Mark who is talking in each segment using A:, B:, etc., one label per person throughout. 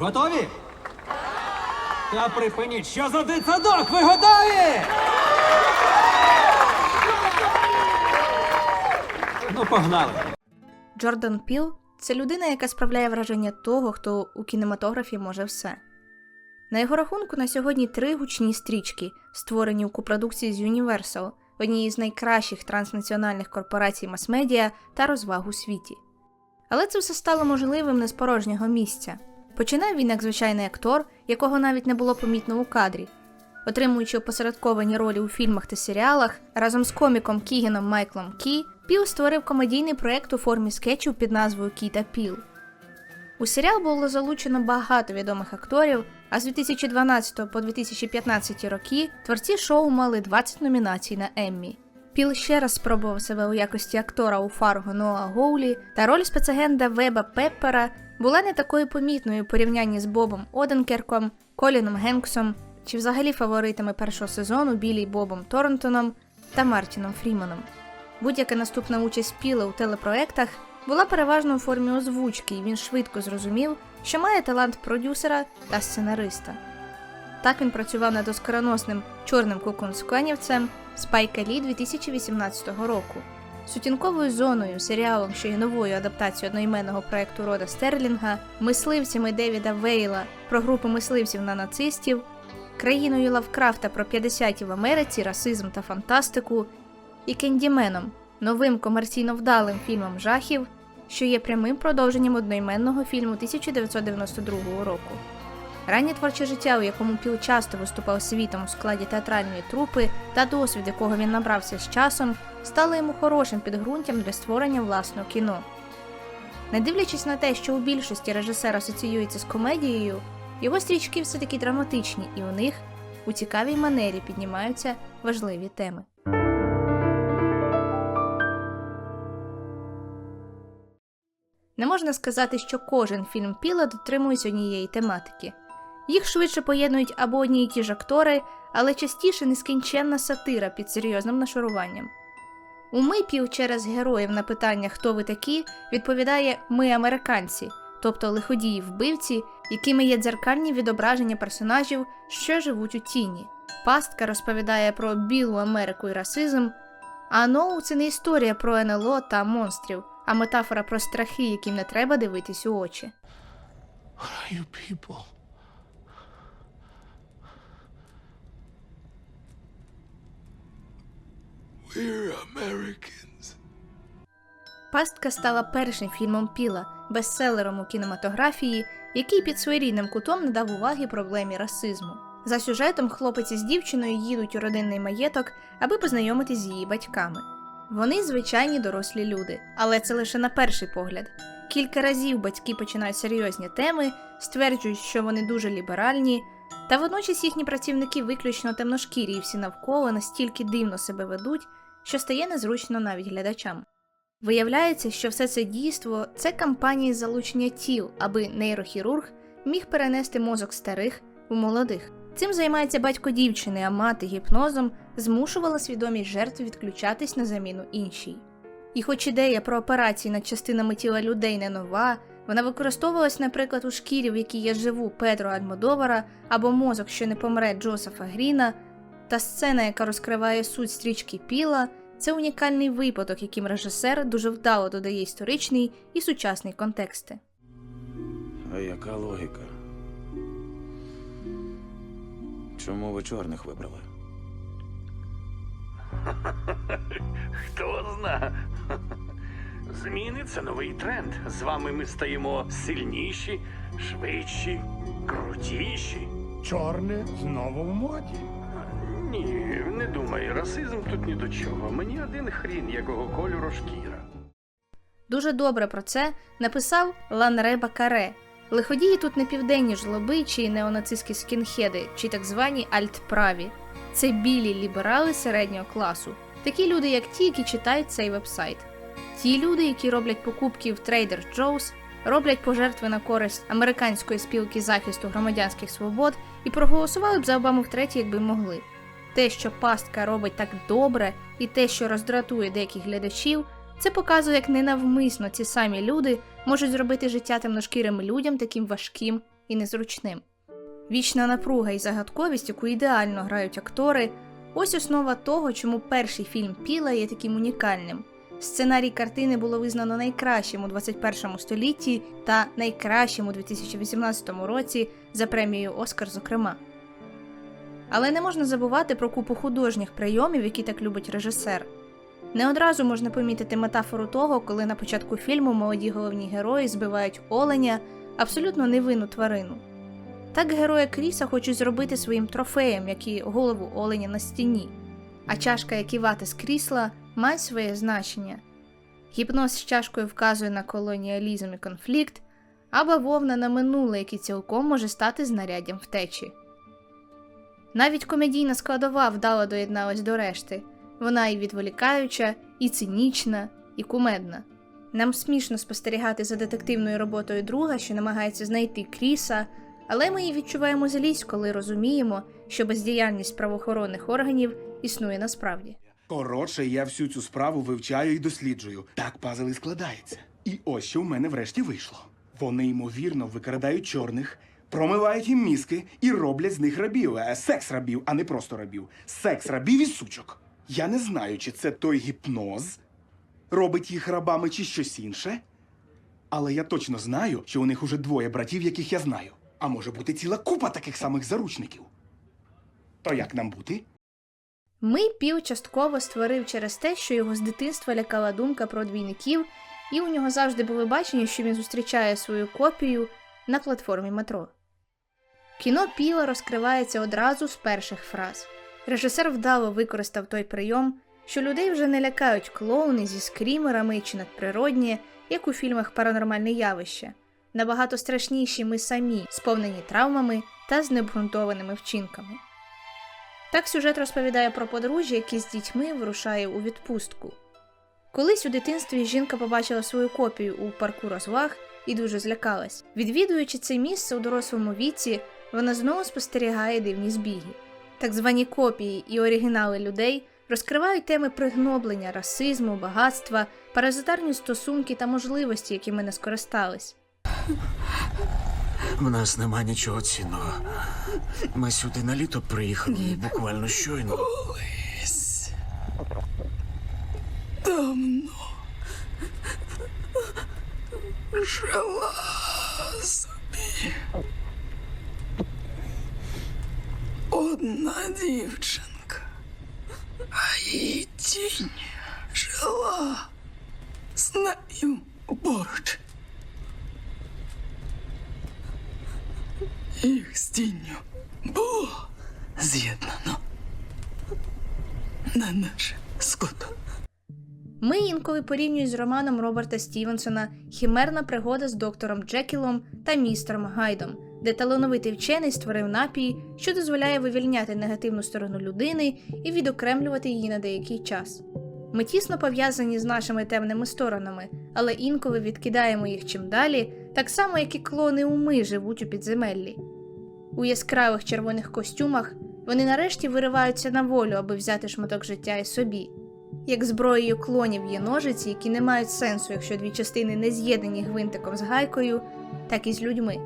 A: Готові? Та припиніть, що за дитсадок? Ви готові? Ну, погнали.
B: Джордан Піл це людина, яка справляє враження того, хто у кінематографі може все. На його рахунку на сьогодні три гучні стрічки, створені у копродукції з Universal, однієї з найкращих транснаціональних корпорацій мас-медіа та розваг у світі. Але це все стало можливим не з порожнього місця. Починав він як звичайний актор, якого навіть не було помітно у кадрі. Отримуючи опосередковані ролі у фільмах та серіалах, разом з коміком Кігеном Майклом Кі, Піл створив комедійний проект у формі скетчів під назвою Кі та Піл. У серіал було залучено багато відомих акторів, а з 2012 по 2015 роки творці шоу мали 20 номінацій на Еммі. Піл ще раз спробував себе у якості актора у Фарго Ноа Гоулі, та роль спецагента Веба Пеппера була не такою помітною у порівнянні з Бобом Оденкерком, Коліном Генксом чи взагалі фаворитами першого сезону Білі Бобом Торнтоном та Мартіном Фріманом. Будь-яка наступна участь Піла у телепроектах була переважно у формі озвучки, і він швидко зрозумів, що має талант продюсера та сценариста. Так він працював над оскароносним чорним кукунсканівцем Спайка Лі 2018 року. Сутінковою зоною, серіалом, що є новою адаптацією одноіменного проекту Рода Стерлінга, мисливцями Девіда Вейла про групу мисливців на нацистів, країною Лавкрафта про 50-ті в Америці, расизм та фантастику, і Кендіменом, новим комерційно вдалим фільмом жахів, що є прямим продовженням одноіменного фільму 1992 року. Раннє творче життя, у якому Піл часто виступав світом у складі театральної трупи, та досвід, якого він набрався з часом, стали йому хорошим підґрунтям для створення власного кіно. Не дивлячись на те, що у більшості режисер асоціюється з комедією, його стрічки все таки драматичні, і у них у цікавій манері піднімаються важливі теми. Не можна сказати, що кожен фільм Піла дотримується однієї тематики. Їх швидше поєднують або одні й ті ж актори, але частіше нескінченна сатира під серйозним нашаруванням. У ми Піл через героїв на питання Хто ви такі відповідає Ми американці, тобто лиходії вбивці, якими є дзеркальні відображення персонажів, що живуть у тіні. Пастка розповідає про білу Америку і расизм, а Ноу це не історія про НЛО та монстрів, а метафора про страхи, яким не треба дивитись у очі.
C: What are you people? We're Americans.
B: Пастка стала першим фільмом Піла, бестселером у кінематографії, який під своєрідним кутом не дав уваги проблемі расизму. За сюжетом хлопець із дівчиною їдуть у родинний маєток, аби познайомитись з її батьками. Вони звичайні дорослі люди, але це лише на перший погляд. Кілька разів батьки починають серйозні теми, стверджують, що вони дуже ліберальні, та водночас їхні працівники виключно темношкірі і всі навколо настільки дивно себе ведуть, що стає незручно навіть глядачам. Виявляється, що все це дійство це кампанія залучення тіл, аби нейрохірург міг перенести мозок старих у молодих. Цим займається батько дівчини, а мати гіпнозом змушувала свідомість жертв відключатись на заміну іншій. І хоч ідея про операції над частинами тіла людей не нова, вона використовувалась, наприклад, у шкірі, в якій я живу Педро Альмодовара або мозок, що не помре Джозефа Гріна, та сцена, яка розкриває суть стрічки Піла, це унікальний випадок, яким режисер дуже вдало додає історичний і сучасний контексти.
D: А яка логіка? Чому ви чорних вибрали?
E: Хто зна? Зміни це новий тренд. З вами ми стаємо сильніші, швидші, крутіші.
C: Чорне знову в моді.
E: Ні, не думай, расизм тут ні до чого. Мені один хрін, якого кольору шкіра.
B: Дуже добре про це написав Ланреба Каре. Лиходії тут не південні жлоби чи неонацистські скінхеди, чи так звані альтправі. Це білі ліберали середнього класу. Такі люди, як ті, які читають цей вебсайт. Ті люди, які роблять покупки в Trader Joe's, роблять пожертви на користь американської спілки захисту громадянських свобод і проголосували б за Обаму втретє, якби могли. Те, що пастка робить так добре, і те, що роздратує деяких глядачів, це показує, як ненавмисно ці самі люди можуть зробити життя темношкірим людям таким важким і незручним. Вічна напруга і загадковість, яку ідеально грають актори, ось основа того, чому перший фільм Піла є таким унікальним. Сценарій картини було визнано найкращим у 21 столітті та найкращим у 2018 році за премією Оскар, зокрема. Але не можна забувати про купу художніх прийомів, які так любить режисер. Не одразу можна помітити метафору того, коли на початку фільму молоді головні герої збивають оленя, абсолютно невинну тварину. Так героя Кріса хочуть зробити своїм трофеєм, як і голову оленя на стіні, а чашка, як і вати з крісла, має своє значення. Гіпноз з чашкою вказує на колоніалізм і конфлікт, а бавовна на минуле, яке цілком може стати знаряддям втечі. Навіть комедійна складова вдало доєдналась до решти. Вона і відволікаюча, і цинічна, і кумедна. Нам смішно спостерігати за детективною роботою друга, що намагається знайти Кріса, але ми її відчуваємо злість, коли розуміємо, що бездіяльність правоохоронних органів існує насправді.
F: Коротше, я всю цю справу вивчаю і досліджую. Так пазл і складається. І ось що в мене врешті вийшло. Вони ймовірно викрадають чорних, промивають їм мізки і роблять з них рабів, е, секс рабів, а не просто рабів. Секс рабів і сучок. Я не знаю, чи це той гіпноз робить їх рабами, чи щось інше. Але я точно знаю, що у них уже двоє братів, яких я знаю. А може бути ціла купа таких самих заручників. То як нам бути?
B: Ми піл частково створив через те, що його з дитинства лякала думка про двійників, і у нього завжди було бачення, що він зустрічає свою копію на платформі метро. Кіно Піла розкривається одразу з перших фраз. Режисер вдало використав той прийом, що людей вже не лякають клоуни зі скрімерами чи надприродні, як у фільмах Паранормальне явище. Набагато страшніші ми самі, сповнені травмами та з вчинками. Так сюжет розповідає про подружжя, яке з дітьми вирушає у відпустку. Колись у дитинстві жінка побачила свою копію у парку розваг і дуже злякалась. Відвідуючи це місце у дорослому віці, вона знову спостерігає дивні збіги. Так звані копії і оригінали людей розкривають теми пригноблення, расизму, багатства, паразитарні стосунки та можливості, якими не скористались.
G: В нас нема нічого цінного. Ми сюди на літо приїхали буквально щойно.
H: жила собі. Одна дівчинка, а її тінь жила з нею поруч. Їх з тінню було з'єднано на наше ското.
B: Ми інколи порівнюють з романом Роберта Стівенсона Хімерна пригода з доктором Джекілом та містером Гайдом, де талановитий вчений створив напій, що дозволяє вивільняти негативну сторону людини і відокремлювати її на деякий час. Ми тісно пов'язані з нашими темними сторонами, але інколи відкидаємо їх чим далі, так само як і клони уми живуть у підземеллі. У яскравих червоних костюмах вони нарешті вириваються на волю, аби взяти шматок життя і собі. Як зброєю клонів є ножиці, які не мають сенсу, якщо дві частини не з'єднані гвинтиком з гайкою, так і з людьми.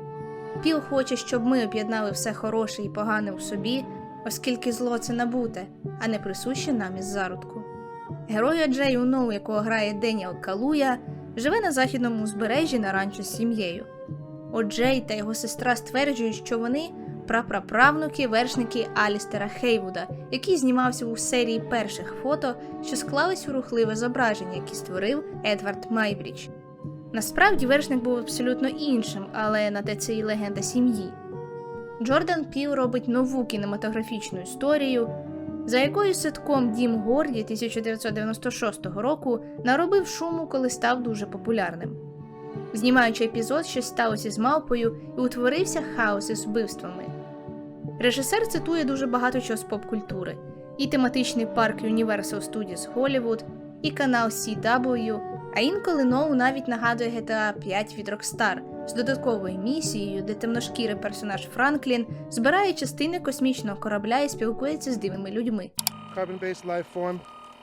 B: Піл хоче, щоб ми об'єднали все хороше і погане у собі, оскільки зло це набуте, а не присуще нам із зародку. Герой Джей Уноу, якого грає Деніел Калуя, живе на західному узбережжі на ранчо з сім'єю. О'Джей та його сестра стверджують, що вони прапраправнуки вершники Алістера Хейвуда, який знімався у серії перших фото, що склались у рухливе зображення, яке створив Едвард Майбріч. Насправді вершник був абсолютно іншим, але на те це і легенда сім'ї. Джордан Піл робить нову кінематографічну історію, за якою ситком Дім Горді 1996 року наробив шуму, коли став дуже популярним. Знімаючи епізод, щось сталося з мавпою і утворився хаос із вбивствами. Режисер цитує дуже багато чого з поп-культури: і тематичний парк Universal Studios Hollywood, і канал CW, а інколи Ноу навіть нагадує GTA 5 від Rockstar з додатковою місією, де темношкірий персонаж Франклін збирає частини космічного корабля і спілкується з дивними людьми.
I: Carbon-based life form.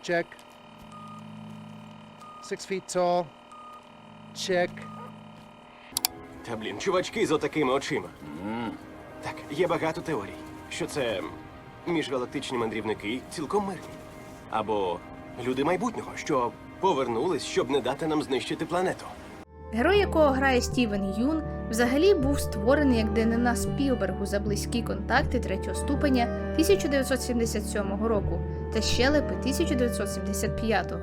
I: Check. Six feet tall. Check.
J: Та блін, чувачки з отакими очима. Так, є багато теорій, що це міжгалактичні мандрівники цілком мирні. Або люди майбутнього, що повернулись, щоб не дати нам знищити планету.
B: Герой, якого грає Стівен Юн, взагалі був створений як ДНА Спілбергу за близькі контакти третього ступеня 1977 року та щелепи 1975.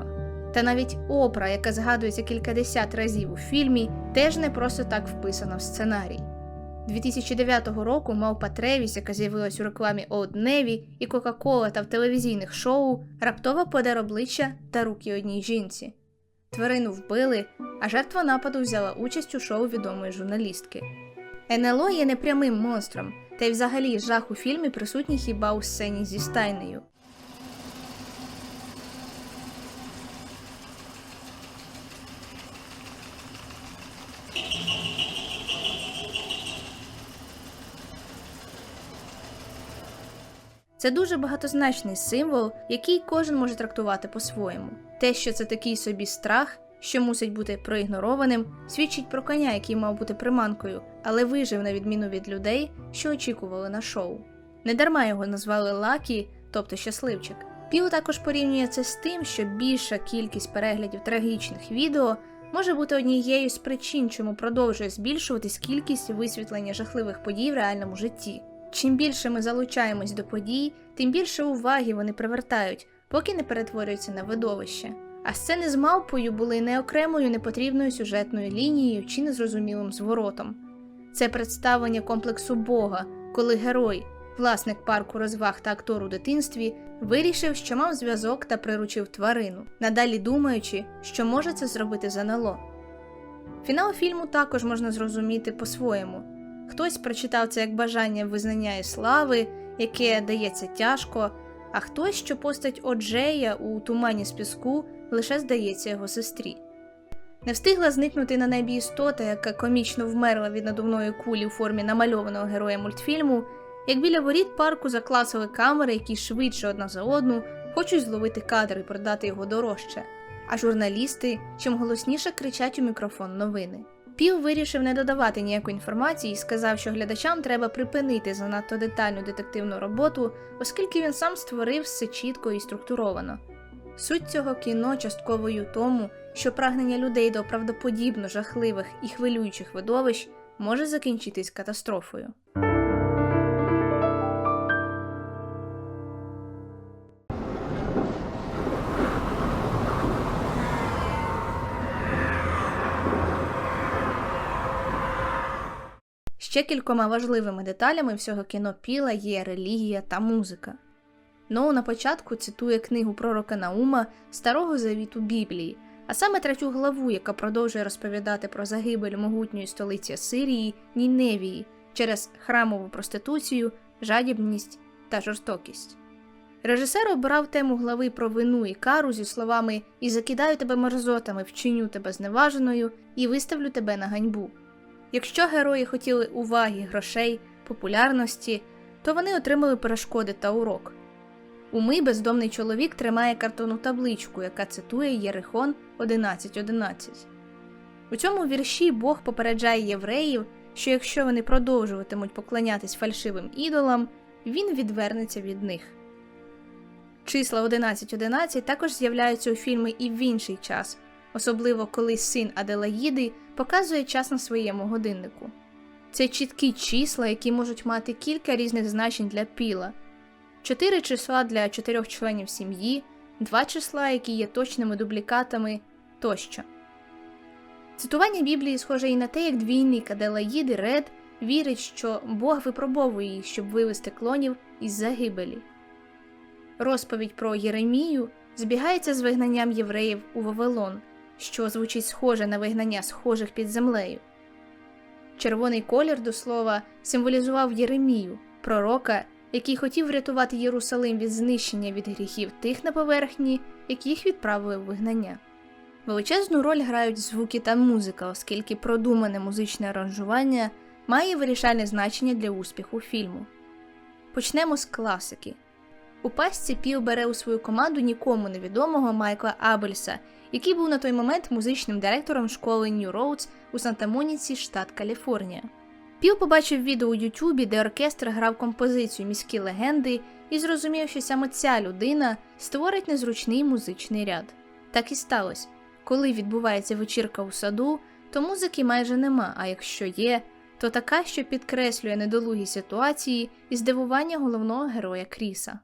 B: Та навіть опра, яка згадується кількадесят разів у фільмі, теж не просто так вписана в сценарій. 2009 року мавпа Тревіс, яка з'явилась у рекламі Old Navy і Кока-Кола та в телевізійних шоу, раптово подер обличчя та руки одній жінці. Тварину вбили, а жертва нападу взяла участь у шоу відомої журналістки. НЛО є непрямим монстром, та й взагалі жах у фільмі присутній хіба у сцені зі стайнею. Це дуже багатозначний символ, який кожен може трактувати по-своєму. Те, що це такий собі страх, що мусить бути проігнорованим, свідчить про коня, який мав бути приманкою, але вижив на відміну від людей, що очікували на шоу. Недарма його назвали Лакі, тобто щасливчик. Піл також порівнює це з тим, що більша кількість переглядів трагічних відео може бути однією з причин, чому продовжує збільшуватись кількість висвітлення жахливих подій в реальному житті. Чим більше ми залучаємось до подій, тим більше уваги вони привертають, поки не перетворюються на видовище. А сцени з мавпою були не окремою непотрібною сюжетною лінією чи незрозумілим зворотом. Це представлення комплексу Бога, коли герой, власник парку розваг та актор у дитинстві, вирішив, що мав зв'язок та приручив тварину, надалі думаючи, що може це зробити за НЛО. Фінал фільму також можна зрозуміти по-своєму. Хтось прочитав це як бажання визнання і слави, яке дається тяжко, а хтось, що постать Оджея у тумані з піску лише здається його сестрі. Не встигла зникнути на небі істота, яка комічно вмерла від надувної кулі у формі намальованого героя мультфільму, як біля воріт парку закласили камери, які швидше одна за одну хочуть зловити кадр і продати його дорожче, а журналісти чим голосніше кричать у мікрофон новини. Піл вирішив не додавати ніякої інформації і сказав, що глядачам треба припинити занадто детальну детективну роботу, оскільки він сам створив все чітко і структуровано. Суть цього кіно частковою тому, що прагнення людей до правдоподібно жахливих і хвилюючих видовищ може закінчитись катастрофою. Ще кількома важливими деталями всього кіно Піла є релігія та музика. Ноу на початку цитує книгу пророка Наума Старого Завіту Біблії, а саме третю главу, яка продовжує розповідати про загибель могутньої столиці Сирії Ніневії через храмову проституцію, жадібність та жорстокість. Режисер обрав тему глави про вину і кару зі словами І закидаю тебе мерзотами, вчиню тебе зневаженою і виставлю тебе на ганьбу. Якщо герої хотіли уваги, грошей, популярності, то вони отримали перешкоди та урок. Уми бездомний чоловік тримає картонну табличку, яка цитує Єрихон 11.11. У цьому вірші Бог попереджає євреїв, що якщо вони продовжуватимуть поклонятись фальшивим ідолам, він відвернеться від них. Числа 11.11 також з'являються у фільмі і в інший час, особливо коли син Аделаїди показує час на своєму годиннику. Це чіткі числа, які можуть мати кілька різних значень для піла. Чотири числа для чотирьох членів сім'ї, два числа, які є точними дублікатами тощо. Цитування Біблії схоже і на те, як двійник Аделаїди Ред вірить, що Бог випробовує їх, щоб вивести клонів із загибелі. Розповідь про Єремію збігається з вигнанням євреїв у Вавилон, що звучить схоже на вигнання схожих під землею. Червоний колір до слова символізував Єремію, пророка, який хотів врятувати Єрусалим від знищення від гріхів тих на поверхні, яких відправили в вигнання. Величезну роль грають звуки та музика, оскільки продумане музичне аранжування має вирішальне значення для успіху фільму. Почнемо з класики. У пастці Піл бере у свою команду нікому невідомого Майкла Абельса, який був на той момент музичним директором школи New Roads у Санта-Моніці, штат Каліфорнія. Піл побачив відео у Ютубі, де оркестр грав композицію міські легенди і зрозумів, що саме ця людина створить незручний музичний ряд. Так і сталося. Коли відбувається вечірка у саду, то музики майже нема, а якщо є, то така, що підкреслює недолугі ситуації і здивування головного героя Кріса.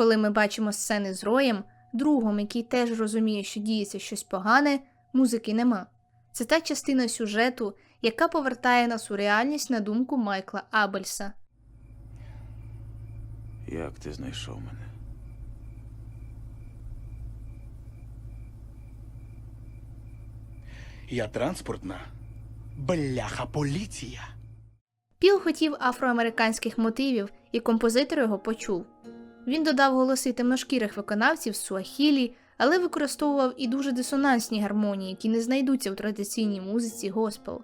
B: Коли ми бачимо сцени з Роєм, другом, який теж розуміє, що діється щось погане, музики нема. Це та частина сюжету, яка повертає нас у реальність на думку Майкла Абельса.
D: Як ти знайшов мене?
F: Я транспортна. Бляха поліція.
B: Піл хотів афроамериканських мотивів, і композитор його почув. Він додав голоси темношкірих виконавців суахілі, але використовував і дуже дисонансні гармонії, які не знайдуться в традиційній музиці госпел.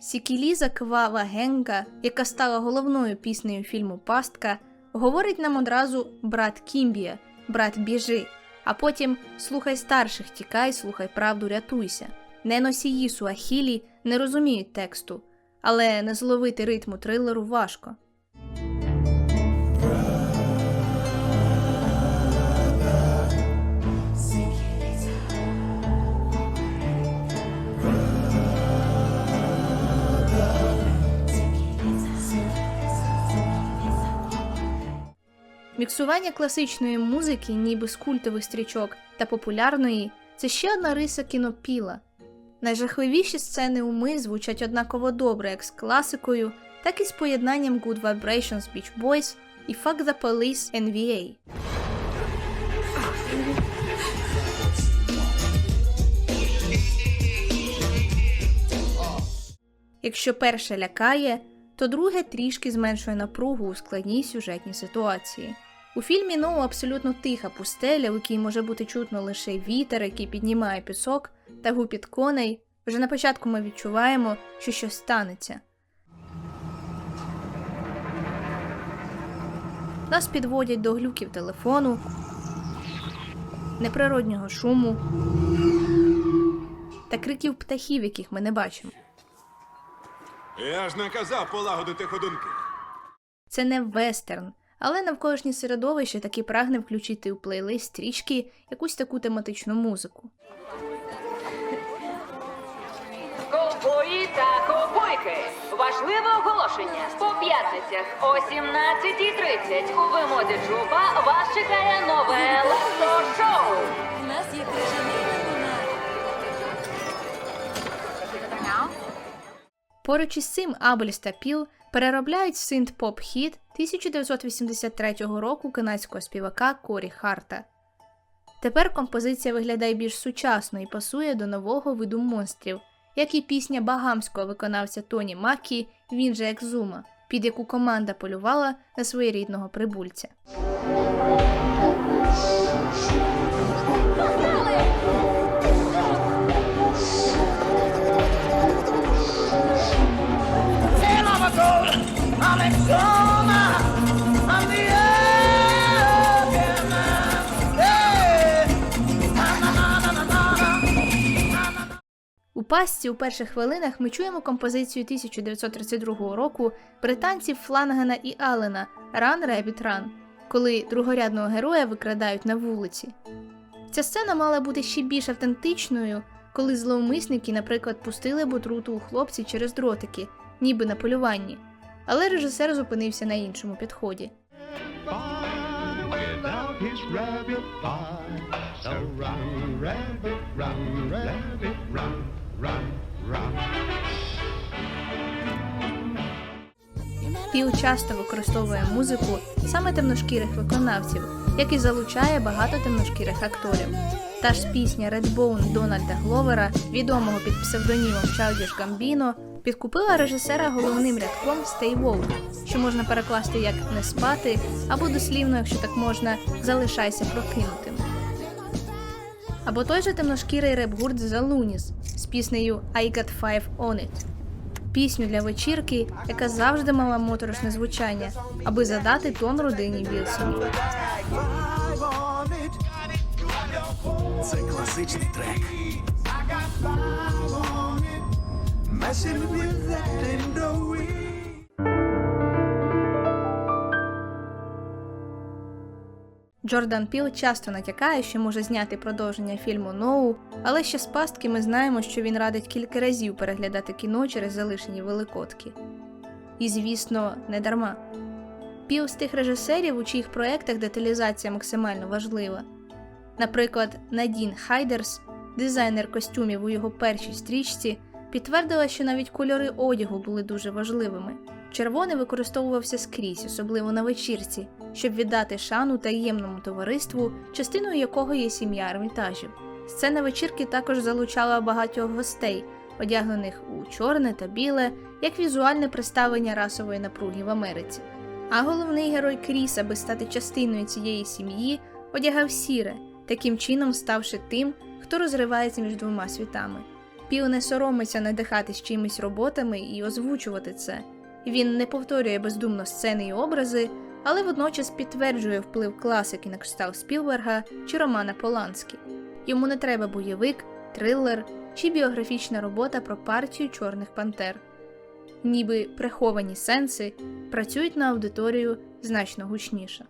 B: Сікіліза Квава Генка, яка стала головною піснею фільму Пастка, говорить нам одразу брат Кімбія, брат біжи, а потім слухай старших, тікай, слухай правду, рятуйся. Не носії суахілі не розуміють тексту, але не зловити ритму трилеру важко. Міксування класичної музики, ніби з культових стрічок та популярної, це ще одна риса кінопіла. Найжахливіші сцени уми звучать однаково добре як з класикою, так і з поєднанням Good Vibrations Beach Boys і Fuck the Police NVA. Якщо перше лякає, то друге трішки зменшує напругу у складній сюжетній ситуації. У фільмі Ноу абсолютно тиха пустеля, у якій може бути чутно лише вітер, який піднімає пісок, та гупіт коней. Вже на початку ми відчуваємо, що щось станеться. Нас підводять до глюків телефону, неприроднього шуму та криків птахів, яких ми не бачимо.
C: Я ж наказав полагодити ходунки.
B: Це не вестерн, але навколишнє середовище таки прагне включити у плейлист стрічки якусь таку тематичну музику.
K: Ковбої та ковбойки. Важливе оголошення. По п'ятницях о 17.30 у вимоді Джуба вас чекає нове лото-шоу.
L: У нас є крижаний.
B: Поруч із цим Абельс та Піл переробляють синт-поп хіт 1983 року канадського співака Корі Харта. Тепер композиція виглядає більш сучасно і пасує до нового виду монстрів, як і пісня багамського виконавця Тоні Макі, він же Екзума, під яку команда полювала на своєрідного прибульця. Пастці у перших хвилинах ми чуємо композицію 1932 року британців Флангана і Аллена Run Rabbit Run, коли другорядного героя викрадають на вулиці. Ця сцена мала бути ще більш автентичною, коли зловмисники, наприклад, пустили б отруту у хлопці через дротики, ніби на полюванні. Але режисер зупинився на іншому підході.
C: So run, rabbit, run, rabbit, run.
B: Піл часто використовує музику саме темношкірих виконавців, як і залучає багато темношкірих акторів. Та ж пісня Redbone Дональда Гловера, відомого під псевдонімом Childish Gambino, підкупила режисера головним рядком Stay Woke, що можна перекласти як не спати, або дослівно, якщо так можна, залишайся прокинутим. Або той же темношкірий реп-гурт The Loonies з піснею I Got Five On It. пісню для вечірки, яка завжди мала моторошне звучання, аби задати тон родині Вілсонів.
G: Це класичний трек.
B: Джордан Піл часто натякає, що може зняти продовження фільму Ноу, але ще з пастки ми знаємо, що він радить кілька разів переглядати кіно через залишені великодки. І, звісно, не дарма. Піл з тих режисерів, у чиїх проєктах деталізація максимально важлива. Наприклад, Надін Хайдерс, дизайнер костюмів у його першій стрічці, підтвердила, що навіть кольори одягу були дуже важливими. Червоний використовувався скрізь, особливо на вечірці, щоб віддати шану таємному товариству, частиною якого є сім'я Армітажів. Сцена вечірки також залучала багатьох гостей, одягнених у чорне та біле, як візуальне представлення расової напруги в Америці. А головний герой Кріс, аби стати частиною цієї сім'ї, одягав сіре, таким чином ставши тим, хто розривається між двома світами. Піл не соромиться надихатись чимись роботами і озвучувати це. Він не повторює бездумно сцени і образи, але водночас підтверджує вплив класики на кшталт Спілберга чи Романа Поланські. Йому не треба бойовик, трилер чи біографічна робота про партію чорних пантер. Ніби приховані сенси працюють на аудиторію значно гучніше.